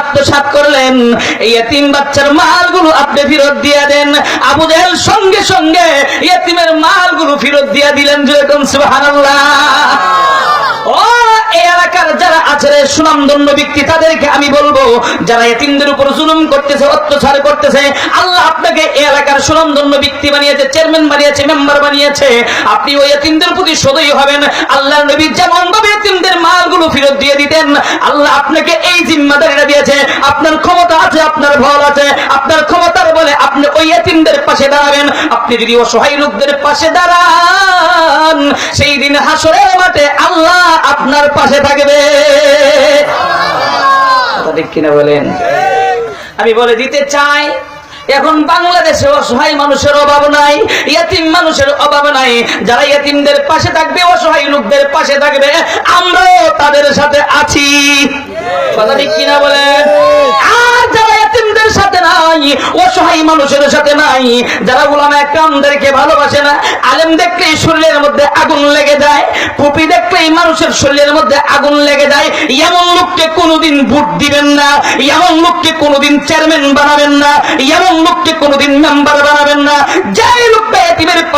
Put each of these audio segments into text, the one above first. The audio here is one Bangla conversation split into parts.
আত্মসাৎ করলেন। এই এতিম বাচ্চার মালগুলো আপনি ফেরত দিয়ে দেন। আবু জাহেল সঙ্গে সঙ্গে এতিমের মালগুলো ফেরত দিয়ে দিলেন যেরকম তাদেরকে আমি বলব, যারা উপর করতেছে, অত্যাচার করতেছে, আল্লাহ আপনাকে এলাকার বানিয়েছে, চেয়ারম্যান বানিয়েছে, মেম্বার বানিয়েছে। আপনি ওই এতিমদের প্রতি সদয় হবেন। আল্লাহ নবী যেমন ভাবে দিতেন আল্লাহ আপনাকে এই জিম্মাদারিটা দিয়েছে। আপনার ক্ষমতা আছে, আপনার ভল আছে। আপনার ক্ষমতার বলে আপনি ওই এতিমদের পাশে দাঁড়াবেন। আপনি যদি অসহায় লোকদের পাশে দাঁড়ান, সেই দিন হাসরের মাঠে আল্লাহ আপনার পাশে থাকবে। কিনা বলেন? আমি বলে দিতে চাই, এখন বাংলাদেশে অসহায় মানুষের অভাব নাই ইয়াতিম মানুষের অভাব নাই। যারা ইয়াতিমদের পাশে থাকবে, অসহায় লোকদের পাশে থাকবে, আমরাও তাদের সাথে কথা ঠিক কিনা আর যারা এতিমদের সাথে নাই, অসহায় মানুষের সাথে নাই, যারা ভালোবাসে না, আলেম দেখলেই শরীরের মধ্যে আগুন লেগে যায় পুপি দেখলেই মানুষের শরীরের মধ্যে আগুন লেগে যায়, এমন লোককে কোনোদিন ভোট দিবেন না, এমন লোককে কোনোদিন চেয়ারম্যান বানাবেন না, এমন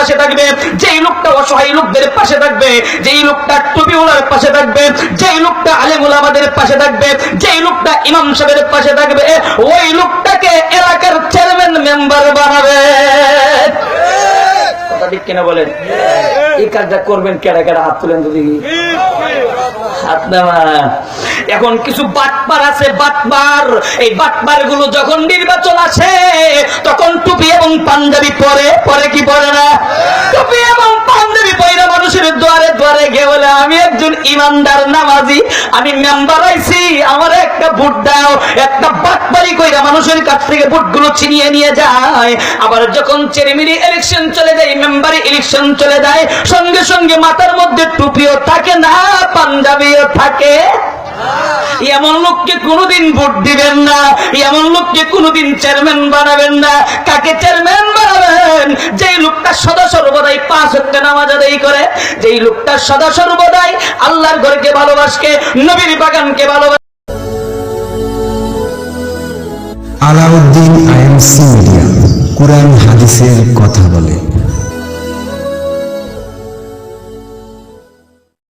পাশে থাকবে, যেই লোকটা অসহায় লোকদের পাশে থাকবে, যেই লোকটা টুপিওয়ালার পাশে থাকবে, যেই লোকটা আলেমুল আমাদের পাশে থাকবে, যেই লোকটা ইমাম সাহেবের পাশে থাকবে, ওই লোকটাকে এলাকার চেয়ারম্যান মেম্বার বানাবে। এবং পাঞ্জাবি পরে পরে না টুপি এবং পাঞ্জাবি পরে দ্বারে দ্বারে বলে, আমি একজন ইমানদার নামাজি, আমি মেম্বার আইছি আমার একটা ভোট দাও, একটা বাটপারি কইরা মানুষের কাছ থেকে ভোটগুলো ছিনিয়ে নিয়ে যায়। আবার যখন চেরিমিরি ইলেকশন চলে যায়, মেম্বারি ইলেকশন চলে যায়, সঙ্গে সঙ্গে মাথার মধ্যে টুপিও থাকে না, পাঞ্জাবিও থাকে। এমন লোককে কোনোদিন ভোট দিবেন না, এমন লোককে কোনোদিন চেয়ারম্যান বানাবেন না। কাকে চেয়ারম্যান বানাবেন? যে লোকটা সদা সর্বদাই পাঁচ হত্যা নামাজ আদায় করে, যেই লোকটা সদা সর্বদাই আল্লাহর ঘরকে ভালোবাসকে নবীর বাগানকে ভালোবাসে। আলাউদ্দিন আইএমসি মিডিয়া, কোরআন হাদিসের কথা বলে।